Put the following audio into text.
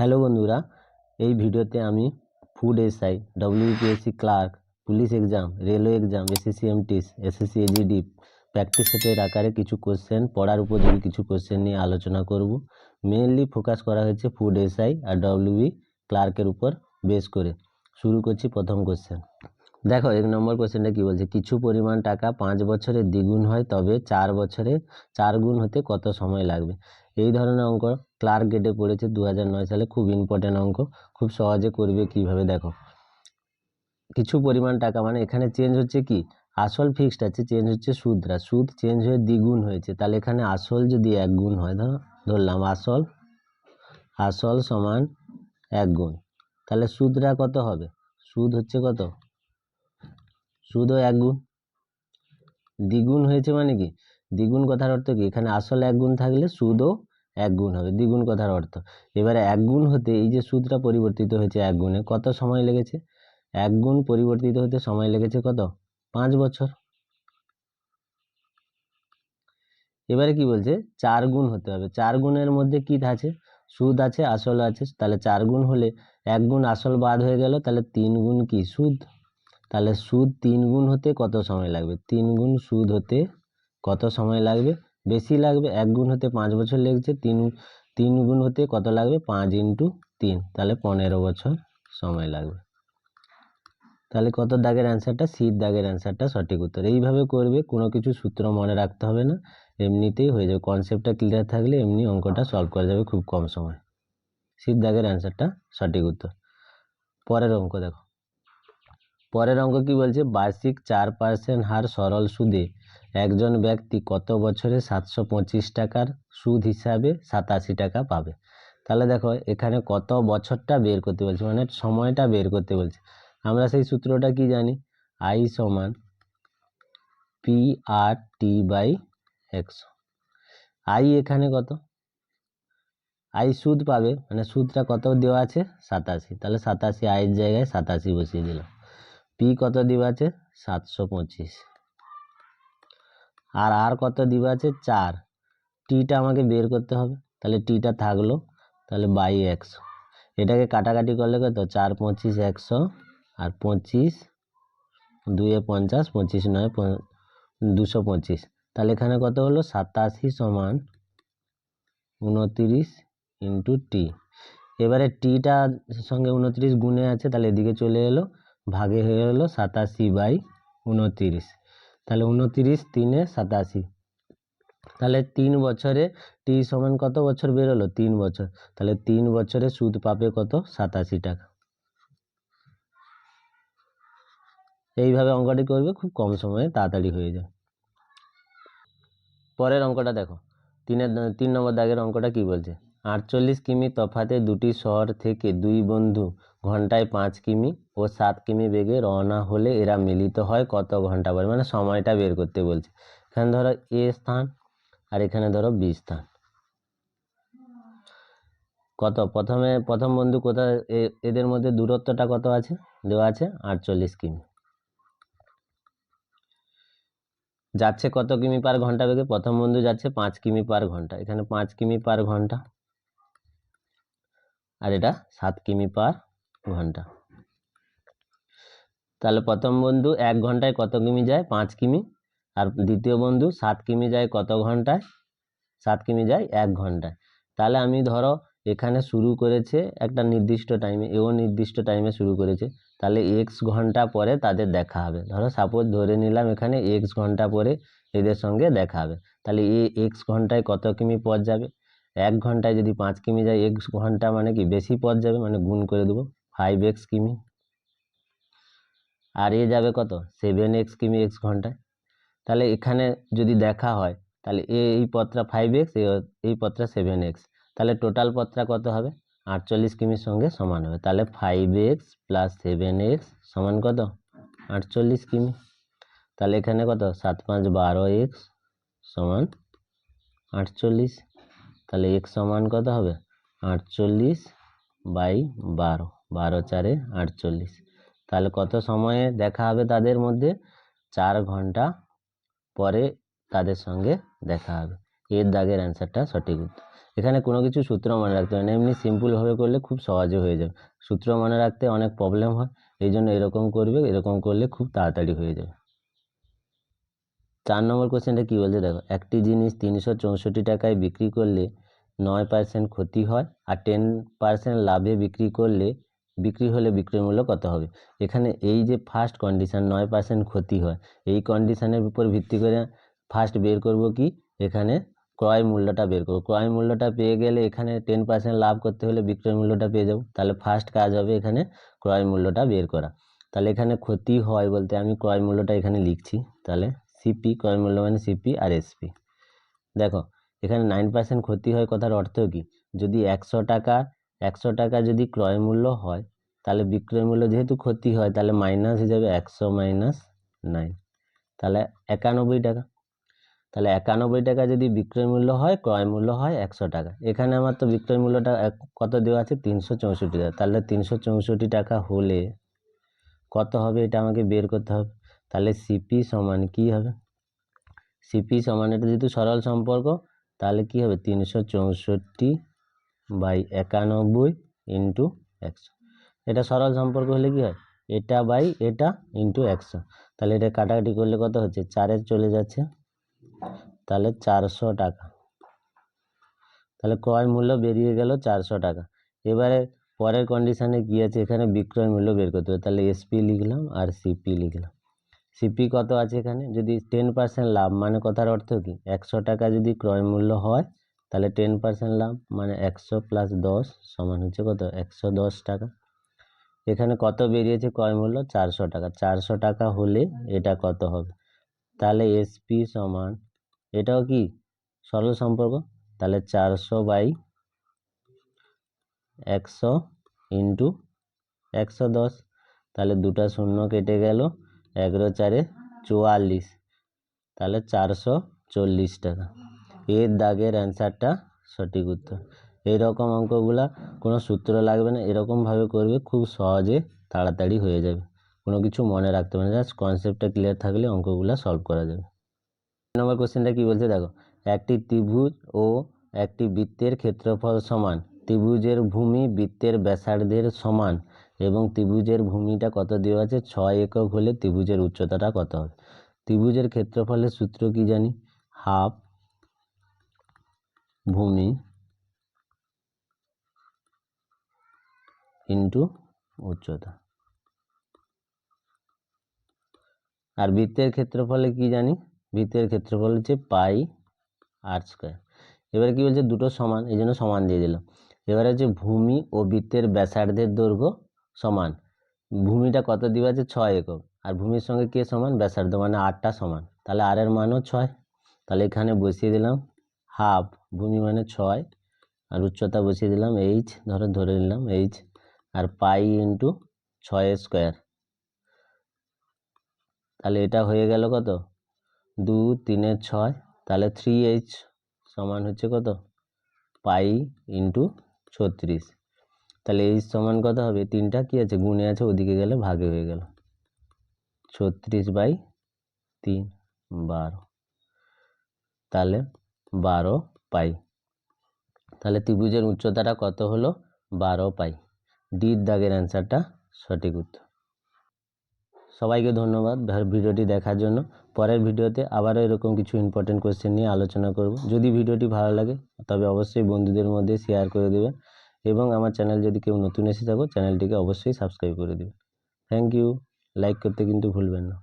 Hello বন্ধুরা, এই ভিডিওতে আমি food SI WPSC clerk police exam railway exam SSC MTS SSC AGD practice সেটের আকারে কিছু কোশ্চেন পড়ার উপযোগী কিছু কোশ্চেন নিয়ে আলোচনা করব। মেনলি ফোকাস করা হয়েছে ফুড এসআই আর ডব্লিউবি ক্লার্কের উপর বেস করে। শুরু করছি প্রথম কোশ্চেন দেখো, এক নম্বর কোশ্চেনটা কি বলছে? কিছু পরিমাণ টাকা পাঁচ বছরে দ্বিগুণ হয়, তবে চার বছরে চার গুণ হতে কত সময় লাগবে? এই ধরনের অঙ্ক ক্লার্ক গেটে পড়েছে দু সালে, খুব ইম্পর্টেন্ট অঙ্ক। খুব সহজে করবে কীভাবে দেখো। কিছু পরিমাণ টাকা মানে এখানে চেঞ্জ হচ্ছে কি? আসল ফিক্সড আছে চেঞ্জ হচ্ছে সুদরা সুদ চেঞ্জ হয়ে দ্বিগুণ হয়েছে। তাহলে এখানে আসল যদি এক গুণ হয়, ধরো, ধরলাম আসল আসল সমান এক গুণ তাহলে সুদরা কত হবে? সুদ হচ্ছে কত? সুদও এক গুণ দ্বিগুণ হয়েছে মানে কি? দ্বিগুণ কথার অর্থ কি? এখানে আসল এক গুণ থাকলে সুদও এক গুণ হবে, দ্বিগুণ কথার অর্থ। এবারে এক গুণ হতে এই যে সুদটা পরিবর্তিত হয়েছে এক গুণে, কত সময় লেগেছে? এক গুণ পরিবর্তিত হতে সময় লেগেছে কত? পাঁচ বছর। এবারে কি বলছে? চার গুণ হতে হবে। চার গুণের মধ্যে কি আছে? সুদ আছে, আসল আছে। তাহলে চার গুণ হলে এক গুণ আসল বাদ হয়ে গেল, তাহলে তিন গুণ কি? সুদ। তাহলে সুদ তিন গুণ হতে কত সময় লাগবে? তিন গুণ সুদ হতে কত সময় লাগবে? বেশি লাগবে এক গুণ হতে পাঁচ বছর লেগেছে, তিন তিন গুণ হতে কত লাগবে? পাঁচ ইন্টু তিন। তাহলে পনেরো বছর সময় লাগবে। তাহলে কত দাগের অ্যান্সারটা? সিট দাগের অ্যান্সারটা সঠিক উত্তর। এইভাবে করবে, কোনো কিছু সূত্র মনে রাখতে হবে না। এমনিতেই হয়ে যাবে। কনসেপ্টটা ক্লিয়ার থাকলে এমনি অঙ্কটা সলভ করা যাবে খুব কম সময়। সিট দাগের অ্যান্সারটা সঠিক উত্তর। পরের অঙ্ক দেখো। পরের অঙ্ক কি বলছে? বার্ষিক চার পার্সেন্ট হার সরল সুদে। একজন ব্যক্তি কত বছরে সাতশো পঁচিশ টাকার সুদ হিসাবে সাতাশি টাকা পাবে? তাহলে দেখো, এখানে কত বছরটা বের করতে বলছে? মানে সময়টা বের করতে বলছে। আমরা সেই সূত্রটা কি জানি? আই সমান পি আর টি বাই একশো। আই এখানে কত? আই সুদ পাবে। মানে সুদটা কত দেওয়া আছে? সাতাশি। তাহলে সাতাশি আয়ের জায়গায় সাতাশি বসিয়ে দিলাম। পি কত দেওয়া আছে? সাতশো পঁচিশ। আর আর কত দেওয়া আছে? চার। টিটা আমাকে বের করতে হবে। তাহলে টিটা থাকল, তাহলে বাই একশো। এটাকে কাটাকাটি করলে কত? চার পঁচিশ একশো আর পঁচিশ দুয়ে পঞ্চাশ, পঁচিশ নয় দুশো পঁচিশ। তাহলে এখানে কত হলো? সাতাশি সমান উনতিরিশ ইন্টু টি এবারে টিটা সঙ্গে উনতিরিশ গুণে আছে, তাহলে এদিকে চলে এলো। ভাগে হয়ে গেলো সাতাশি বাই উনতিরিশ। তাহলে উনতিরিশ তিনে সাতাশি। তাহলে তিন বছরে টি সমান কত বছর বেরোলো তিন বছর। তাহলে তিন বছরে সুদ পাবে কত? সাতাশি টাকা। এইভাবে অঙ্কটি করবে, খুব কম সময়ে তাড়াতাড়ি হয়ে যায় পরের অঙ্কটা দেখো। তিনের, তিন নম্বর দাগের অঙ্কটা কি বলছে? আটচল্লিশ কিমি তফাতে দুটি শহর থেকে দুই বন্ধু ঘন্টায় পাঁচ কিমি ও সাত কিমি বেগে রওনা হলে এরা মিলিত হয় কত ঘণ্টা পরে। মানে সময়টা বের করতে বলছে। এখানে ধরো এ স্থান আর এখানে ধরো বি স্থান। কত? প্রথমে, প্রথম বন্ধু কোথায়? এদের মধ্যে দূরত্বটা কত আছে? দেওয়া আছে আটচল্লিশ কিমি। যাচ্ছে কত কিমি পার ঘণ্টা বেগে? প্রথম বন্ধু যাচ্ছে পাঁচ কিমি পার ঘণ্টা। এখানে পাঁচ কিমি পার ঘণ্টা। আর এটা সাত কিমি পার ঘণ্টা। তাহলে প্রথম বন্ধু এক ঘন্টায় কত কিমি যায়? পাঁচ কিমি। আর দ্বিতীয় বন্ধু সাত কিমি যায় কত ঘন্টায়? সাত কিমি যায় এক ঘন্টায়। তাহলে আমি ধরো এখানে শুরু করেছে একটা নির্দিষ্ট টাইমে এও নির্দিষ্ট টাইমে শুরু করেছে। তাহলে এক্স ঘণ্টা পরে তাদের দেখা হবে। ধরো সাপোজ ধরে নিলাম এখানে এক্স ঘণ্টা পরে এদের সঙ্গে দেখা হবে। তাহলে এ এক্স ঘন্টায় কত কিমি পথ যাবে? এক ঘন্টায় যদি পাঁচ কিমি যায় এক্স ঘণ্টা মানে কি? বেশি পথ যাবে মানে গুণ করে দেবো। ফাইভ এক্স কিমি আর এ যাবে কত? সেভেন এক্স কিমি এক্স ঘন্টায়। তাহলে এখানে যদি দেখা হয়, তাহলে এ, এই পথটা ফাইভ এক্স এই পথটা সেভেন এক্স তাহলে টোটাল পথটা কত হবে? আটচল্লিশ কিমির সঙ্গে সমান হবে। তাহলে five x plus seven x সমান কত? আটচল্লিশ কিমি তাহলে এখানে কত? সাত পাঁচ বারো এক্স সমান আটচল্লিশ। তাহলে এক্স সমান কত হবে? আটচল্লিশ বাই বারো। বারো চারে আটচল্লিশ। তাহলে কত সময়ে দেখা হবে তাদের মধ্যে? চার ঘণ্টা পরে তাদের সঙ্গে দেখা হবে। এর দাগের অ্যান্সারটা সঠিক উত্তর। এখানে কোনো কিছু সূত্র মনে রাখতে হবে না। এমনি সিম্পলভাবে করলে খুব সহজে হয়ে যাবে। সূত্র মনে রাখতে অনেক প্রবলেম হয়। এই জন্য এরকম করবে, এরকম করলে খুব তাড়াতাড়ি হয়ে যাবে। চার নম্বর কোশ্চেনটা কী বলছে? দেখো, একটি জিনিস তিনশো চৌষট্টি টাকায় বিক্রি করলে নয় পার্সেন্ট ক্ষতি হয় আর টেন পার্সেন্ট লাভে বিক্রি করলে বিক্রি হলে বিক্রয় মূল্য কত হবে? এখানে এই যে ফার্স্ট কন্ডিশন নয় পার্সেন্ট ক্ষতি হয়, এই কন্ডিশনের উপর ভিত্তি করে ফার্স্ট বের করব কি? এখানে ক্রয় মূল্যটা বের করব। ক্রয় মূল্যটা পেয়ে গেলে এখানে টেন পার্সেন্ট লাভ করতে হলে বিক্রয় মূল্যটা পেয়ে যাব। তাহলে ফার্স্ট কাজ হবে এখানে ক্রয় মূল্যটা বের করা। তাহলে এখানে ক্ষতি হয় বলতে আমি ক্রয় মূল্যটা এখানে লিখছি। তাহলে সিপি ক্রয় মূল্য মানে সিপি আর এসপি দেখো, এখানে নাইন পার্সেন্ট ক্ষতি হয় কথার অর্থ কি? যদি একশো টাকা একশো টাকা যদি ক্রয় মূল্য হয়, তাহলে বিক্রয় মূল্য যেহেতু ক্ষতি হয়, তাহলে মাইনাস হয়ে যাবে একশো মাইনাস নাইন তাহলে একানব্বই টাকা। তাহলে একানব্বই টাকা যদি বিক্রয় মূল্য হয়, ক্রয় মূল্য হয় একশো টাকা। এখানে আমার তো বিক্রয় মূল্যটা কত দেওয়া আছে? তিনশো চৌষট্টি টাকা। তাহলে তিনশো চৌষট্টি টাকা হলে কত হবে? এটা আমাকে বের করতে হবে। তাহলে সিপি সমান কি হবে? সিপি সমান এটা যেহেতু সরল সম্পর্ক, তাহলে কি হবে? তিনশো চৌষট্টি বাই একানব্বই ইন্টু একশো। এটা সরল সম্পর্ক হলে কি হয়? এটা বাই এটা ইন্টু একশো। তাহলে এটা কাটাকাটি করলে কত হচ্ছে? চারে চলে যাচ্ছে। তাহলে চারশো টাকা। তাহলে ক্রয় মূল্য বেরিয়ে গেল চারশো টাকা। এবারে পরের কন্ডিশানে কি আছে? এখানে বিক্রয় মূল্য বের করতে হবে। তাহলে এসপি লিখলাম আর সিপি লিখলাম। সিপি কত আছে এখানে? যদি টেন পার্সেন্ট লাভ মানে কথার অর্থ কি? একশো টাকা যদি ক্রয় মূল্য হয় তাহলে টেন পার্সেন্ট লাভ মানে একশো প্লাস দশ সমান হচ্ছে কত? একশো দশ টাকা। এখানে কত বেরিয়েছে? ক্রয় মূল্য চারশো টাকা। চারশো টাকা হলে এটা কত হবে? তাহলে এসপি সমান, এটাও কি? সরল সম্পর্ক? তাহলে চারশো বাই একশো ইন্টু একশো দশ। তাহলে দুটা শূন্য কেটে গেল এগারো চারে চুয়াল্লিশ। তাহলে চারশো চল্লিশ টাকা। এর দাগের অ্যান্সারটা সঠিক উত্তর। এইরকম অঙ্কগুলা কোনো সূত্র লাগবে না, এরকমভাবে করবে, খুব সহজে তাড়াতাড়ি হয়ে যাবে। কোনো কিছু মনে রাখতে হবে না জাস্ট কনসেপ্টটা ক্লিয়ার থাকলে অঙ্কগুলা সলভ করা যাবে। নম্বর কোশ্চেনটা কি বলছে? দেখো, একটি ত্রিভুজ ও একটি বৃত্তের ক্ষেত্রফল সমান। ত্রিভুজের ভূমি বৃত্তের ব্যাসার্ধের সমান এবং ত্রিভুজের ভূমিটা কত দেওয়া আছে? ছয় একক হলে ত্রিভুজের উচ্চতাটা কত হবে? ত্রিভুজের ক্ষেত্রফলের সূত্র কি জানি? হাফ ভূমি ইন্টু উচ্চতা। আর বৃত্তের ক্ষেত্রফলে কি জানি? বৃত্তের ক্ষেত্রফল হচ্ছে পাই আর স্কোয়ার এবারে কি বলছে? দুটো সমান, এই জন্য সমান দিয়ে দিলাম। এবারে হচ্ছে ভূমি ও বৃত্তের ব্যাসার্ধের দৈর্ঘ্য সমান। ভূমিটা কত দেওয়া আছে ছয় একক। আর ভূমির সঙ্গে কে সমান? ব্যাসার্ধ মানে আটটা সমান। তাহলে আর এর মানও ছয়। তাহলে এখানে বসিয়ে দিলাম। হাফ ভূমি মানে ছয়, আর উচ্চতা বসিয়ে দিলাম এইচ, ধরো ধরে নিলাম এইচ, আর পাই ইন্টু ছয় স্কোয়ার। তাহলে এটা হয়ে গেল কত? দু তিনের ছয়, তাহলে থ্রি এইচ সমান হচ্ছে কত? পাই ইন্টু ছত্রিশ। তাহলে এইচ সমান কত হবে? তিনটা কি আছে? গুণে আছে, ওদিকে গেলে ভাগে হয়ে গেল। ছত্রিশ বাই তিন, বারো। তাহলে বারো পাই। তাহলে ত্রিভুজের উচ্চতাটা কত হলো? বারো পাই। ডির দাগের অ্যান্সারটা সঠিক উত্তর। সবাইকে ধন্যবাদ ভিডিওটি দেখার জন্য। পরের ভিডিওতে আবারও এরকম কিছু ইম্পর্টেন্ট কোশ্চেন নিয়ে আলোচনা করব। যদি ভিডিওটি ভালো লাগে, তবে অবশ্যই বন্ধুদের মধ্যে শেয়ার করে দেবেন এবং আমার চ্যানেল যদি কেউ নতুন এসে থাকো চ্যানেলটিকে অবশ্যই সাবস্ক্রাইব করে দেবেন। থ্যাংক ইউ লাইক করতে কিন্তু ভুলবেন না।